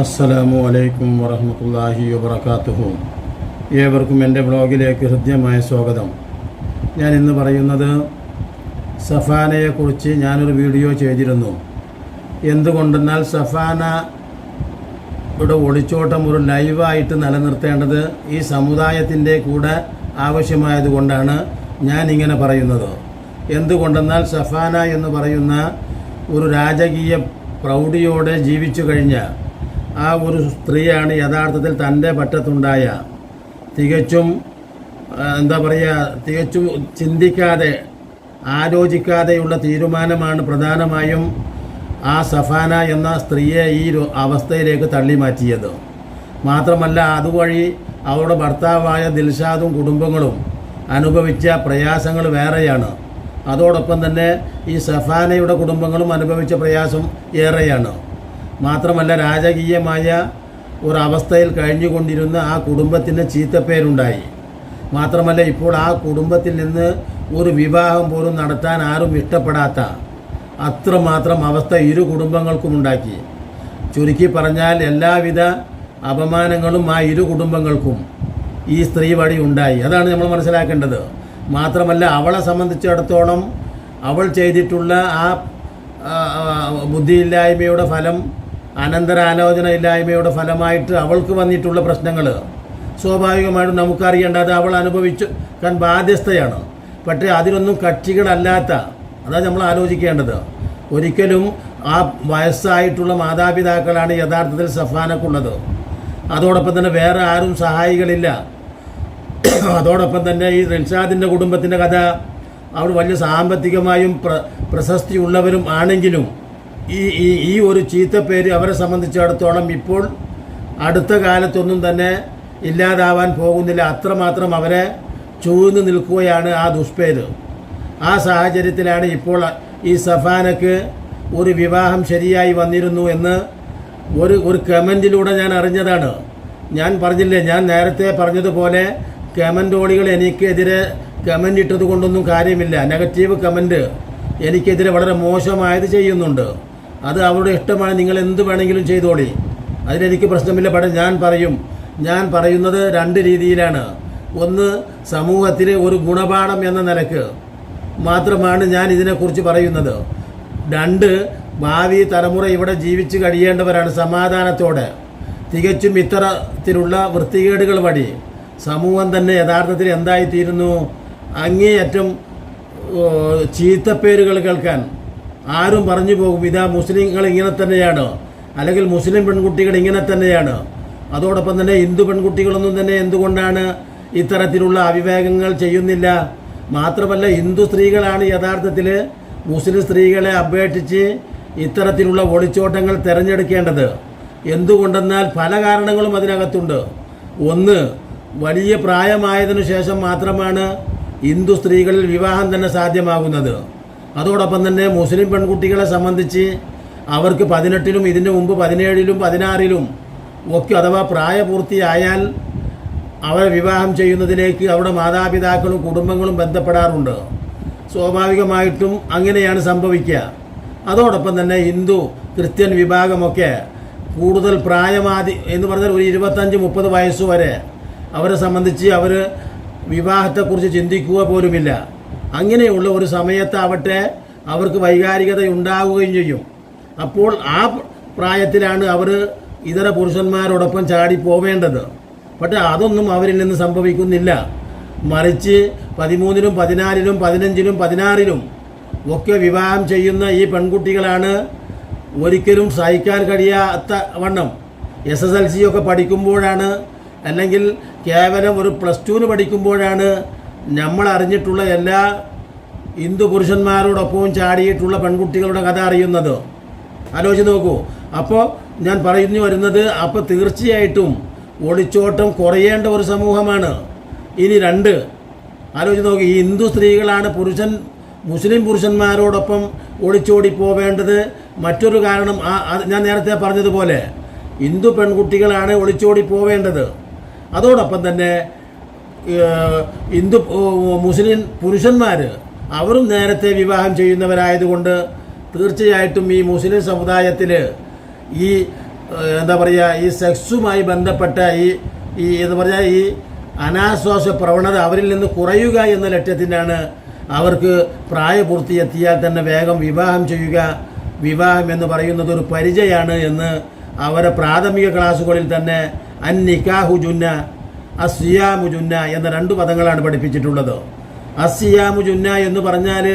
അസ്സലാമു അലൈക്കും വറഹമത്തല്ലാഹി വബർക്കാത്തുഹു ഏവർക്കും എന്റെ ബ്ലോഗിലേക്ക് ഹൃദ്യമായ സ്വാഗതം. ഞാൻ ഇന്ന് പറയുന്നത് സഫാനയെക്കുറിച്ച് ഞാനൊരു വീഡിയോ ചെയ്തിരുന്നു. എന്തുകൊണ്ടെന്നാൽ സഫാന ഇവിടെ ഒളിച്ചോട്ടം ഒരു ലൈവായിട്ട് നിലനിർത്തേണ്ടത് ഈ സമുദായത്തിന്റെ കൂടെ ആവശ്യമായതുകൊണ്ടാണ് ഞാൻ ഇങ്ങനെ പറയുന്നത്. എന്തുകൊണ്ടെന്നാൽ സഫാന എന്ന് പറയുന്ന ഒരു രാജകീയ പ്രൗഢിയോടെ ജീവിച്ചു കഴിഞ്ഞ ആ ഒരു സ്ത്രീയാണ് യഥാർത്ഥത്തിൽ തന്റെ പറ്റത്തുണ്ടായ തികച്ചും എന്താ പറയുക തികച്ചും ചിന്തിക്കാതെ ആലോചിക്കാതെയുള്ള തീരുമാനമാണ് പ്രധാനമായും ആ സഫാന എന്ന സ്ത്രീയെ ഈ അവസ്ഥയിലേക്ക് തള്ളി മാറ്റിയത് മാത്രമല്ല അതുവഴി അവരുടെ ഭർത്താവായ ദിൽഷാദും കുടുംബങ്ങളും അനുഭവിച്ച പ്രയാസങ്ങൾ വേറെയാണ്. അതോടൊപ്പം തന്നെ ഈ സഫാനയുടെ കുടുംബങ്ങളും അനുഭവിച്ച പ്രയാസം ഏറെയാണ്. മാത്രമല്ല രാജകീയമായ ഒരവസ്ഥയിൽ കഴിഞ്ഞുകൊണ്ടിരുന്ന ആ കുടുംബത്തിന് ചീത്തപ്പേരുണ്ടായി. മാത്രമല്ല ഇപ്പോൾ ആ കുടുംബത്തിൽ നിന്ന് ഒരു വിവാഹം പോലും നടത്താൻ ആരും ഇഷ്ടപ്പെടാത്ത അത്രമാത്രം അവസ്ഥ ഇരു കുടുംബങ്ങൾക്കും ഉണ്ടാക്കി. ചുരുക്കി പറഞ്ഞാൽ എല്ലാവിധ അപമാനങ്ങളും ആ ഇരു കുടുംബങ്ങൾക്കും ഈ സ്ത്രീ വഴി ഉണ്ടായി. അതാണ് നമ്മൾ മനസ്സിലാക്കേണ്ടത്. മാത്രമല്ല അവളെ സംബന്ധിച്ചിടത്തോളം അവൾ ചെയ്തിട്ടുള്ള ആ ബുദ്ധിയില്ലായ്മയുടെ ഫലം അനന്തരാലോചന ഇല്ലായ്മയുടെ ഫലമായിട്ട് അവൾക്ക് വന്നിട്ടുള്ള പ്രശ്നങ്ങൾ. സ്വാഭാവികമായിട്ടും നമുക്കറിയേണ്ടത് അവൾ അനുഭവിച്ചു കാൻ ബാധ്യസ്ഥയാണ്. പക്ഷേ അതിലൊന്നും കക്ഷികളല്ലാത്ത അതാണ് നമ്മൾ ആലോചിക്കേണ്ടത്. ഒരിക്കലും ആ വയസ്സായിട്ടുള്ള മാതാപിതാക്കളാണ് യഥാർത്ഥത്തിൽ സഫാനക്കുള്ളത്. അതോടൊപ്പം തന്നെ വേറെ ആരും സഹായികളില്ല. അതോടൊപ്പം തന്നെ ഈ റിൽഷാദിന്റെ കുടുംബത്തിന്റെ കഥ അവർ വലിയ സാമ്പത്തികമായും പ്ര പ്രശസ്തിയുള്ളവരും ആണെങ്കിലും ഈ ഈ ഒരു പേര് അവരെ സംബന്ധിച്ചിടത്തോളം ഇപ്പോൾ അടുത്ത കാലത്തൊന്നും തന്നെ ഇല്ലാതാവാൻ പോകുന്നില്ല. അത്രമാത്രം അവരെ ചൂഴ്ന്നു നിൽക്കുകയാണ് ആ ദുഷ്പേര്. ആ സാഹചര്യത്തിലാണ് ഇപ്പോൾ ഈ സഫാനക്ക് ഒരു വിവാഹം ശരിയായി വന്നിരുന്നു എന്ന് ഒരു ഒരു കമന്റിലൂടെ ഞാൻ അറിഞ്ഞതാണ്. ഞാൻ പറഞ്ഞില്ലേ ഞാൻ നേരത്തെ പറഞ്ഞതുപോലെ കമന്റോളികൾ എനിക്കെതിരെ കമന്റ് ഇട്ടത് കൊണ്ടൊന്നും കാര്യമില്ല. നെഗറ്റീവ് കമന്റ് എനിക്കെതിരെ വളരെ മോശമായത് ചെയ്യുന്നുണ്ട്. അത് അവരുടെ ഇഷ്ടമാണ് നിങ്ങൾ എന്ത് വേണമെങ്കിലും ചെയ്തോളി. അതിലെനിക്ക് പ്രശ്നമില്ല പക്ഷേ ഞാൻ പറയും. ഞാൻ പറയുന്നത് രണ്ട് രീതിയിലാണ്. ഒന്ന് സമൂഹത്തിന് ഒരു ഗുണപാഠം എന്ന നിലയ്ക്ക് മാത്രമാണ് ഞാൻ ഇതിനെക്കുറിച്ച് പറയുന്നത്. രണ്ട് ഭാവി തലമുറ ഇവിടെ ജീവിച്ച് കഴിയേണ്ടവരാണ് സമാധാനത്തോടെ. തികച്ചും ഇത്തരത്തിലുള്ള വൃത്തികേടുകൾ വഴി സമൂഹം തന്നെ യഥാർത്ഥത്തിൽ എന്തായിത്തീരുന്നു? അങ്ങേയറ്റം ചീത്തപ്പേരുകൾ കേൾക്കാൻ ആരും പറഞ്ഞു പോകും ഇതാ മുസ്ലിങ്ങൾ ഇങ്ങനെ തന്നെയാണ്. അല്ലെങ്കിൽ മുസ്ലിം പെൺകുട്ടികൾ ഇങ്ങനെ തന്നെയാണ്. അതോടൊപ്പം തന്നെ ഹിന്ദു പെൺകുട്ടികളൊന്നും തന്നെ എന്തുകൊണ്ടാണ് ഇത്തരത്തിലുള്ള അവിവേകങ്ങൾ ചെയ്യുന്നില്ല? മാത്രമല്ല ഹിന്ദു സ്ത്രീകളാണ് യഥാർത്ഥത്തിൽ മുസ്ലിം സ്ത്രീകളെ അപേക്ഷിച്ച് ഇത്തരത്തിലുള്ള ഒളിച്ചോട്ടങ്ങൾ തിരഞ്ഞെടുക്കേണ്ടത്. എന്തുകൊണ്ടെന്നാൽ പല കാരണങ്ങളും അതിനകത്തുണ്ട്. ഒന്ന് വലിയ പ്രായമായതിനു ശേഷം മാത്രമാണ് ഹിന്ദു സ്ത്രീകളിൽ വിവാഹം തന്നെ സാധ്യമാകുന്നത്. അതോടൊപ്പം തന്നെ മുസ്ലിം പെൺകുട്ടികളെ സംബന്ധിച്ച് അവർക്ക് പതിനെട്ടിലും ഇതിന്റെ മുമ്പ് പതിനേഴിലും പതിനാറിലും ഒക്കെ അഥവാ പ്രായപൂർത്തിയായാൽ അവരെ വിവാഹം ചെയ്യുന്നതിലേക്ക് അവരുടെ മാതാപിതാക്കളും കുടുംബങ്ങളും ബന്ധപ്പെടാറുണ്ട്. സ്വാഭാവികമായിട്ടും അങ്ങനെയാണ് സംഭവിക്കുക. അതോടൊപ്പം തന്നെ ഹിന്ദു ക്രിസ്ത്യൻ വിഭാഗമൊക്കെ കൂടുതൽ പ്രായമാതി എന്ന് പറഞ്ഞാൽ ഒരു ഇരുപത്തഞ്ച് മുപ്പത് വയസ്സ് വരെ അവരെ സംബന്ധിച്ച് അവർ വിവാഹത്തെക്കുറിച്ച് ചിന്തിക്കുക പോലുമില്ല. അങ്ങനെയുള്ള ഒരു സമയത്താവട്ടെ അവർക്ക് വൈകാരികത ഉണ്ടാവുകയും ചെയ്യും. അപ്പോൾ ആ പ്രായത്തിലാണ് അവർ ഇതര പുരുഷന്മാരോടൊപ്പം ചാടി പോവേണ്ടത് പക്ഷേ അതൊന്നും അവരിൽ നിന്ന് സംഭവിക്കുന്നില്ല. മറിച്ച് പതിമൂന്നിലും പതിനാലിലും പതിനഞ്ചിലും പതിനാറിലും ഒക്കെ വിവാഹം ചെയ്യുന്ന ഈ പെൺകുട്ടികളാണ് ഒരിക്കലും സഹിക്കാൻ കഴിയാത്ത വണ്ണം. എസ് എസ് എൽ സി ഒക്കെ പഠിക്കുമ്പോഴാണ് അല്ലെങ്കിൽ കേവലം ഒരു പ്ലസ് ടുവിന് പഠിക്കുമ്പോഴാണ് നമ്മൾ അറിഞ്ഞിട്ടുള്ള എല്ലാ ഹിന്ദു പുരുഷന്മാരോടൊപ്പവും ചാടിയിട്ടുള്ള പെൺകുട്ടികളുടെ കഥ അറിയുന്നത്. ആലോചിച്ച് നോക്കൂ. അപ്പോൾ ഞാൻ പറഞ്ഞു വരുന്നത് അപ്പോൾ തീർച്ചയായിട്ടും ഒളിച്ചോട്ടം കുറയേണ്ട ഒരു സമൂഹമാണ്. ഇനി രണ്ട് ആലോചിച്ച് നോക്കി. ഈ ഹിന്ദു സ്ത്രീകളാണ് പുരുഷൻ മുസ്ലിം പുരുഷന്മാരോടൊപ്പം ഒളിച്ചോടി പോവേണ്ടത്. മറ്റൊരു കാരണം ഞാൻ നേരത്തെ പറഞ്ഞതുപോലെ ഹിന്ദു പെൺകുട്ടികളാണ് ഒളിച്ചോടി പോവേണ്ടത്. അതോടൊപ്പം തന്നെ ഹിന്ദു മുസ്ലിം പുരുഷന്മാർ അവരും നേരത്തെ വിവാഹം ചെയ്യുന്നവരായതുകൊണ്ട് തീർച്ചയായിട്ടും ഈ മുസ്ലിം സമുദായത്തിൽ ഈ എന്താ പറയുക ഈ സെക്സുമായി ബന്ധപ്പെട്ട ഈ ഈ എന്താ പറയുക ഈ അനാശ്വാസ പ്രവണത അവരിൽ നിന്ന് കുറയുക എന്ന ലക്ഷ്യത്തിനാണ് അവർക്ക് പ്രായപൂർത്തിയെത്തിയാൽ തന്നെ വേഗം വിവാഹം ചെയ്യുക. വിവാഹം എന്ന് പറയുന്നത് ഒരു പരിചയമാണ് എന്ന് അവരെ പ്രാഥമിക ക്ലാസ്സുകളിൽ തന്നെ അൻ നിക്കാഹു ജുന്ന അസിയാമു എന്ന രണ്ട് പദങ്ങളാണ് പഠിപ്പിച്ചിട്ടുള്ളത്. അസിയാമുജുന്ന എന്ന് പറഞ്ഞാൽ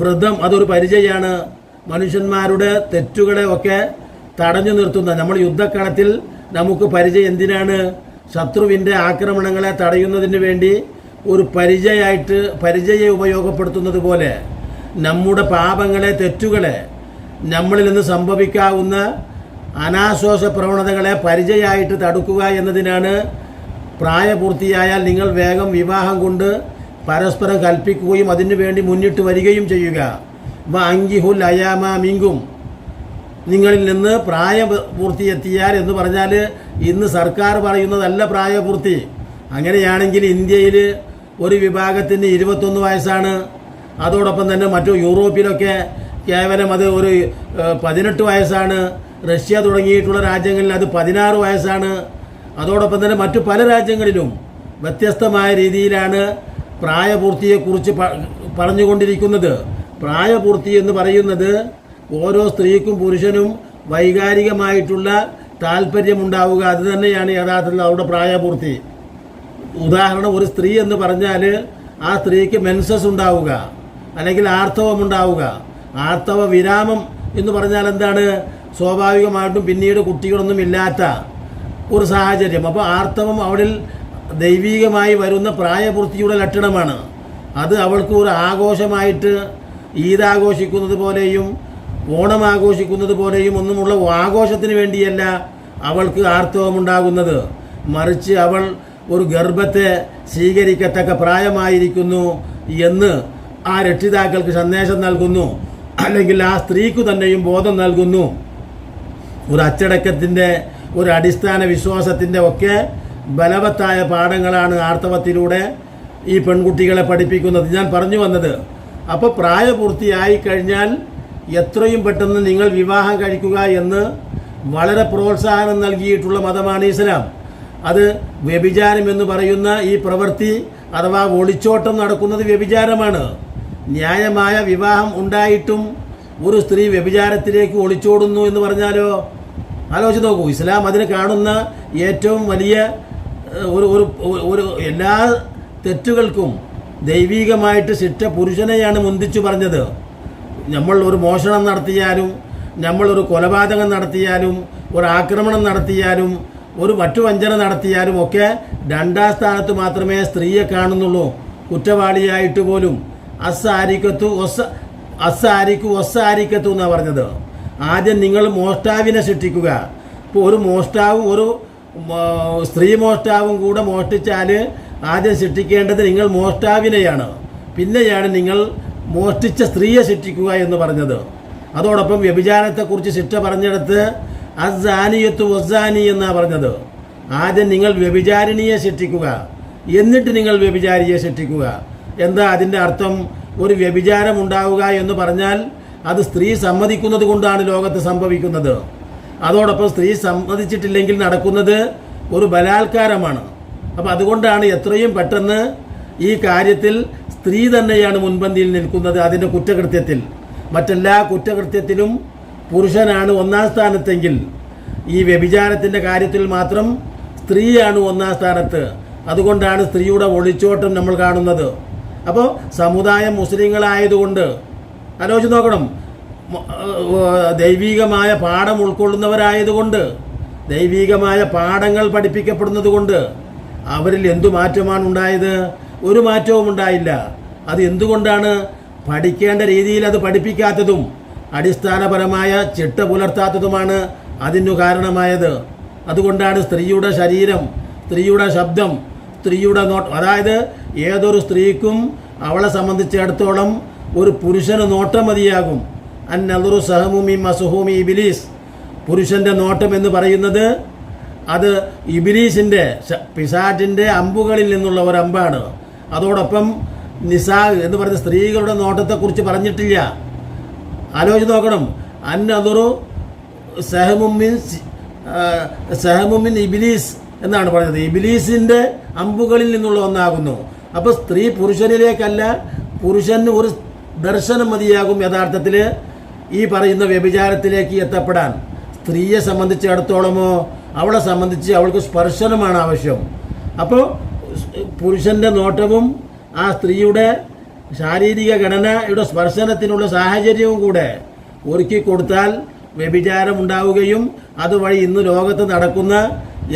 വ്രതം അതൊരു പരിചയമാണ്. മനുഷ്യന്മാരുടെ തെറ്റുകളെ ഒക്കെ തടഞ്ഞു നിർത്തുന്ന നമ്മൾ യുദ്ധക്കളത്തിൽ നമുക്ക് പരിചയം എന്തിനാണ്? ശത്രുവിന്റെ ആക്രമണങ്ങളെ തടയുന്നതിന് വേണ്ടി ഒരു പരിചയമായിട്ട് പരിചയെ ഉപയോഗപ്പെടുത്തുന്നത് പോലെ നമ്മുടെ പാപങ്ങളെ തെറ്റുകളെ നമ്മളിൽ നിന്ന് സംഭവിക്കാവുന്ന അനാശ്വാസ പ്രവണതകളെ പരിചയമായിട്ട് തടുക്കുക എന്നതിനാണ് പ്രായപൂർത്തിയായാൽ നിങ്ങൾ വേഗം വിവാഹം കൊണ്ട് പരസ്പരം കൽപ്പിക്കുകയും അതിനു വേണ്ടി മുന്നിട്ട് വരികയും ചെയ്യുക. വ അങ്കിഹുൽ അയാമ മിങ്കും. നിങ്ങളിൽ നിന്ന് പ്രായപൂർത്തിയെത്തിയാൽ എന്ന് പറഞ്ഞാൽ ഇന്ന് സർക്കാർ പറയുന്നതല്ല പ്രായപൂർത്തി. അങ്ങനെയാണെങ്കിൽ ഇന്ത്യയിൽ ഒരു വിഭാഗത്തിന് ഇരുപത്തൊന്ന് വയസ്സാണ്. അതോടൊപ്പം തന്നെ മറ്റു യൂറോപ്പിലൊക്കെ കേവലം അത് ഒരു പതിനെട്ട് വയസ്സാണ്. റഷ്യ തുടങ്ങിയിട്ടുള്ള രാജ്യങ്ങളിൽ അത് പതിനാറ് വയസ്സാണ്. അതോടൊപ്പം തന്നെ മറ്റു പല രാജ്യങ്ങളിലും വ്യത്യസ്തമായ രീതിയിലാണ് പ്രായപൂർത്തിയെക്കുറിച്ച് പറഞ്ഞുകൊണ്ടിരിക്കുന്നത്. പ്രായപൂർത്തി എന്ന് പറയുന്നത് ഓരോ സ്ത്രീക്കും പുരുഷനും വൈകാരികമായിട്ടുള്ള താല്പര്യമുണ്ടാവുക അത് തന്നെയാണ് യഥാർത്ഥത്തിൽ അവരുടെ പ്രായപൂർത്തി. ഉദാഹരണം ഒരു സ്ത്രീ എന്ന് പറഞ്ഞാൽ ആ സ്ത്രീക്ക് മെൻസസ് ഉണ്ടാവുക അല്ലെങ്കിൽ ആർത്തവം ഉണ്ടാവുക ആർത്തവ വിരാമം എന്ന് പറഞ്ഞാൽ എന്താണ്? സ്വാഭാവികമായിട്ടും പിന്നീട് കുട്ടികളൊന്നും ഇല്ലാത്ത ഒരു സാഹചര്യം. അപ്പോൾ ആർത്തവം അവളിൽ ദൈവീകമായി വരുന്ന പ്രായപൂർത്തിയുടെ ലക്ഷണമാണ്. അത് അവൾക്ക് ഒരു ആഘോഷമായിട്ട് ഈദ് ആഘോഷിക്കുന്നത് പോലെയും ഓണം ആഘോഷിക്കുന്നത് പോലെയും ഒന്നുമുള്ള ആഘോഷത്തിന് വേണ്ടിയല്ല അവൾക്ക് ആർത്തവമുണ്ടാകുന്നത്. മറിച്ച് അവൾ ഒരു ഗർഭത്തെ സ്വീകരിക്കത്തക്ക പ്രായമായിരിക്കുന്നു എന്ന് ആ രക്ഷിതാക്കൾക്ക് സന്ദേശം നൽകുന്നു. അല്ലെങ്കിൽ ആ സ്ത്രീക്ക് തന്നെയും ബോധം നൽകുന്നു. ഒരു അച്ചടക്കത്തിന്റെ ഒരു അടിസ്ഥാന വിശ്വാസത്തിന്റെ ഒക്കെ ബലവത്തായ പാഠങ്ങളാണ് ആർത്തവത്തിലൂടെ ഈ പെൺകുട്ടികളെ പഠിപ്പിക്കുന്നത്. ഞാൻ പറഞ്ഞു വന്നത് അപ്പോൾ പ്രായപൂർത്തിയായി കഴിഞ്ഞാൽ എത്രയും പെട്ടെന്ന് നിങ്ങൾ വിവാഹം കഴിക്കുക എന്ന് വളരെ പ്രോത്സാഹനം നൽകിയിട്ടുള്ള മതമാണ് ഇസ്ലാം. അത് വ്യഭിചാരം എന്ന് പറയുന്ന ഈ പ്രവൃത്തി അഥവാ ഒളിച്ചോട്ടം നടക്കുന്നത് വ്യഭിചാരമാണ്. ന്യായമായ വിവാഹം ഉണ്ടായിട്ടും ഒരു സ്ത്രീ വ്യഭിചാരത്തിലേക്ക് ഒളിച്ചോടുന്നു എന്ന് പറഞ്ഞാലോ? ആലോചിച്ച് നോക്കൂ. ഇസ്ലാം അതിന് കാണുന്ന ഏറ്റവും വലിയ ഒരു ഒരു ഒരു എല്ലാ തെറ്റുകൾക്കും ദൈവീകമായിട്ട് ശിക്ഷ പുരുഷനെയാണ് മുന്തിച്ചു പറഞ്ഞത്. നമ്മൾ ഒരു മോഷണം നടത്തിയാലും നമ്മൾ ഒരു കൊലപാതകം നടത്തിയാലും ഒരു ആക്രമണം നടത്തിയാലും ഒരു മറ്റു വഞ്ചന നടത്തിയാലും ഒക്കെ രണ്ടാം സ്ഥാനത്ത് മാത്രമേ സ്ത്രീയെ കാണുന്നുള്ളൂ. കുറ്റവാളിയായിട്ട് പോലും അസാരിക്കത്തു ഒസ അസാരിക്കു ഒസാരിക്കത്തു എന്നാണ് പറഞ്ഞത്. ആദ്യം നിങ്ങൾ മോഷ്ടാവിനെ സൃഷ്ടിക്കുക. ഇപ്പോൾ ഒരു മോഷ്ടാവും ഒരു സ്ത്രീ മോഷ്ടാവും കൂടെ മോഷ്ടിച്ചാൽ ആദ്യം സൃഷ്ടിക്കേണ്ടത് നിങ്ങൾ മോഷ്ടാവിനെയാണ്. പിന്നെയാണ് നിങ്ങൾ മോഷ്ടിച്ച സ്ത്രീയെ ശിക്ഷിക്കുക എന്ന് പറഞ്ഞത്. അതോടൊപ്പം വ്യഭിചാരത്തെക്കുറിച്ച് ശിക്ഷ പറഞ്ഞെടുത്ത് അസാനിയത്ത് വസാനി എന്നാണ് പറഞ്ഞത്. ആദ്യം നിങ്ങൾ വ്യഭിചാരിണിയെ ശിക്ഷിക്കുക എന്നിട്ട് നിങ്ങൾ വ്യഭിചാരിയെ ശിക്ഷിക്കുക എന്താ അതിന്റെ അർത്ഥം? ഒരു വ്യഭിചാരം ഉണ്ടാവുക എന്ന് പറഞ്ഞാൽ അത് സ്ത്രീ സമ്മതിക്കുന്നത് കൊണ്ടാണ് ലോകത്ത് സംഭവിക്കുന്നത്. അതോടൊപ്പം സ്ത്രീ സമ്മതിച്ചിട്ടില്ലെങ്കിൽ നടക്കുന്നത് ഒരു ബലാത്കാരമാണ്. അപ്പം അതുകൊണ്ടാണ് എത്രയും പെട്ടെന്ന് ഈ കാര്യത്തിൽ സ്ത്രീ തന്നെയാണ് മുൻപന്തിയിൽ നിൽക്കുന്നത് അതിന്റെ കുറ്റകൃത്യത്തിൽ. മറ്റെല്ലാ കുറ്റകൃത്യത്തിലും പുരുഷനാണ് ഒന്നാം സ്ഥാനത്തെങ്കിൽ ഈ വ്യഭിചാരത്തിന്റെ കാര്യത്തിൽ മാത്രം സ്ത്രീയാണ് ഒന്നാം സ്ഥാനത്ത്. അതുകൊണ്ടാണ് സ്ത്രീയുടെ ഒളിച്ചോട്ടം നമ്മൾ കാണുന്നത്. അപ്പോൾ സമുദായം മുസ്ലിങ്ങളായതുകൊണ്ട് ആലോചിച്ച് നോക്കണം. ദൈവീകമായ പാഠം ഉൾക്കൊള്ളുന്നവരായതുകൊണ്ട് ദൈവീകമായ പാഠങ്ങൾ പഠിപ്പിക്കപ്പെടുന്നത് കൊണ്ട് അവരിൽ എന്തു മാറ്റമാണ് ഉണ്ടായത്? ഒരു മാറ്റവും ഉണ്ടായില്ല. അത് എന്തുകൊണ്ടാണ്? പഠിക്കേണ്ട രീതിയിൽ അത് പഠിപ്പിക്കാത്തതും അടിസ്ഥാനപരമായ ചിട്ട പുലർത്താത്തതുമാണ് അതിനു കാരണമായത്. അതുകൊണ്ടാണ് സ്ത്രീയുടെ ശരീരം സ്ത്രീയുടെ ശബ്ദം സ്ത്രീയുടെ നോട്ട് അതായത് ഏതൊരു സ്ത്രീക്കും അവളെ സംബന്ധിച്ചിടത്തോളം ഒരു പുരുഷന് നോട്ടം മതിയാകും. അൻ നദുറു സഹമുമി മസുഹൂമി ഇബിലീസ്. പുരുഷന്റെ നോട്ടം എന്ന് പറയുന്നത് അത് ഇബിലീസിന്റെ പിസാറ്റിന്റെ അമ്പുകളിൽ നിന്നുള്ള ഒരു അമ്പാണ് അതോടൊപ്പം നിസാ എന്ന് പറയുന്ന സ്ത്രീകളുടെ നോട്ടത്തെക്കുറിച്ച് പറഞ്ഞിട്ടില്ല. ആലോചിച്ച് നോക്കണം. അൻ നദുറു സഹമുമിൻ സഹമുമിൻ ഇബിലീസ് എന്നാണ് പറഞ്ഞത്. ഇബിലീസിന്റെ അമ്പുകളിൽ നിന്നുള്ള ഒന്നാകുന്നു. അപ്പോൾ സ്ത്രീ പുരുഷനിലേക്കല്ല പുരുഷന് ഒരു ദർശനം മതിയാകും യഥാർത്ഥത്തിൽ ഈ പറയുന്ന വ്യഭിചാരത്തിലേക്ക് എത്തപ്പെടാൻ. സ്ത്രീയെ സംബന്ധിച്ചിടത്തോളമോ അവളെ സംബന്ധിച്ച് അവൾക്ക് സ്പർശനമാണ് ആവശ്യം. അപ്പോൾ പുരുഷന്റെ നോട്ടവും ആ സ്ത്രീയുടെ ശാരീരിക ഘടനയുടെ സ്പർശനത്തിനുള്ള സാഹചര്യവും കൂടെ ഒരുക്കി കൊടുത്താൽ വ്യഭിചാരം ഉണ്ടാവുകയും അതുവഴി ഇന്ന് ലോകത്ത് നടക്കുന്ന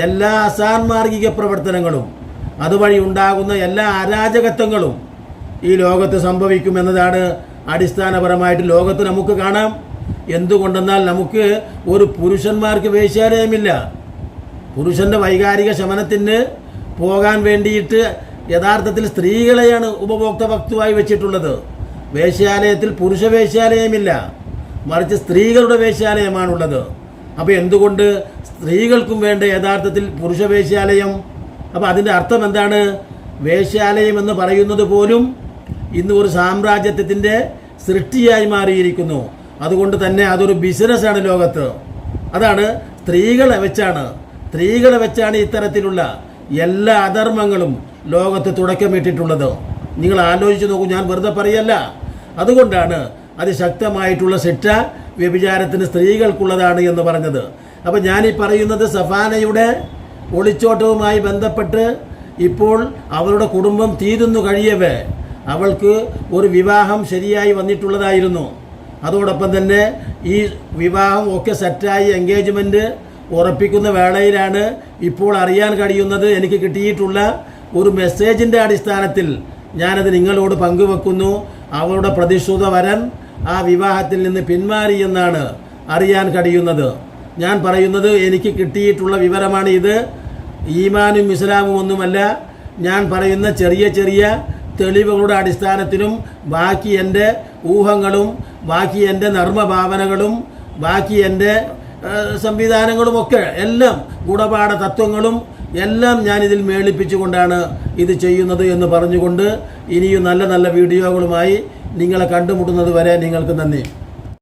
എല്ലാ അസാൻമാർഗിക പ്രവർത്തനങ്ങളും അതുവഴി ഉണ്ടാകുന്ന എല്ലാ അരാജകത്വങ്ങളും ഈ ലോകത്ത് സംഭവിക്കുമെന്നതാണ് അടിസ്ഥാനപരമായിട്ട് ലോകത്ത് നമുക്ക് കാണാം. എന്തുകൊണ്ടെന്നാൽ നമുക്ക് ഒരു പുരുഷന്മാർക്ക് വേശ്യാലയമില്ല. പുരുഷന്റെ വൈകാരിക ശമനത്തിന് പോകാൻ വേണ്ടിയിട്ട് യഥാർത്ഥത്തിൽ സ്ത്രീകളെയാണ് ഉപഭോക്ത വക്തുവായി വെച്ചിട്ടുള്ളത്. വേശ്യാലയത്തിൽ പുരുഷ വേശ്യാലയമില്ല. മറിച്ച് സ്ത്രീകളുടെ വേശ്യാലയമാണുള്ളത്. അപ്പോൾ എന്തുകൊണ്ട് സ്ത്രീകൾക്കും വേണ്ട യഥാർത്ഥത്തിൽ പുരുഷ വേശ്യാലയം? അപ്പോൾ അതിന്റെ അർത്ഥം എന്താണ് വേശ്യാലയം എന്ന് പറയുന്നത് പോലും ഇന്ന് ഒരു സാമ്രാജ്യത്വത്തിന്റെ സൃഷ്ടിയായി മാറിയിരിക്കുന്നു. അതുകൊണ്ട് തന്നെ അതൊരു ബിസിനസ്സാണ് ലോകത്ത്. അതാണ് സ്ത്രീകളെ വെച്ചാണ്. സ്ത്രീകളെ വെച്ചാണ് ഇത്തരത്തിലുള്ള എല്ലാ അധർമ്മങ്ങളും ലോകത്ത് തുടക്കമിട്ടിട്ടുള്ളത്. നിങ്ങൾ ആലോചിച്ച് നോക്കൂ ഞാൻ വെറുതെ പറയല്ല. അതുകൊണ്ടാണ് അതിശക്തമായിട്ടുള്ള ശിക്ഷ വ്യഭിചാരത്തിന് സ്ത്രീകൾക്കുള്ളതാണ് എന്ന് പറഞ്ഞത്. ഞാൻ ഈ പറയുന്നത് സഫാനയുടെ ഒളിച്ചോട്ടവുമായി ബന്ധപ്പെട്ട് ഇപ്പോൾ അവരുടെ കുടുംബം തീരുന്നു കഴിയവേ. അവൾക്ക് ഒരു വിവാഹം ശരിയായി വന്നിട്ടുള്ളതായിരുന്നു. അതോടൊപ്പം തന്നെ ഈ വിവാഹം ഒക്കെ സെറ്റായി എൻഗേജ്മെന്റ് ഉറപ്പിക്കുന്ന വേളയിലാണ് ഇപ്പോൾ അറിയാൻ കഴിയുന്നത്. എനിക്ക് കിട്ടിയിട്ടുള്ള ഒരു മെസ്സേജിന്റെ അടിസ്ഥാനത്തിൽ ഞാനത് നിങ്ങളോട് പങ്കുവെക്കുന്നു. അവളുടെ പ്രതിശ്രുത വരൻ ആ വിവാഹത്തിൽ നിന്ന് പിന്മാറി എന്നാണ് അറിയാൻ കഴിയുന്നത്. ഞാൻ പറയുന്നത് എനിക്ക് കിട്ടിയിട്ടുള്ള വിവരമാണ് ഇത് ഈമാനും ഇസ്ലാമും ഒന്നുമല്ല ഞാൻ പറയുന്ന ചെറിയ ചെറിയ തെളിവുകളുടെ അടിസ്ഥാനത്തിലും ബാക്കി എന്റെ ഊഹങ്ങളും ബാക്കി എന്റെ നർമ്മഭാവനകളും ബാക്കി എന്റെ സംവിധാനങ്ങളുമൊക്കെ എല്ലാം ഗുണപാഠ തത്വങ്ങളും എല്ലാം ഞാനിതിൽ മേളിപ്പിച്ചുകൊണ്ടാണ് ഇത് ചെയ്യുന്നത് എന്ന് പറഞ്ഞുകൊണ്ട് ഇനിയും നല്ല നല്ല വീഡിയോകളുമായി നിങ്ങളെ കണ്ടുമുട്ടുന്നത് വരെ നിങ്ങൾക്ക് നന്ദി.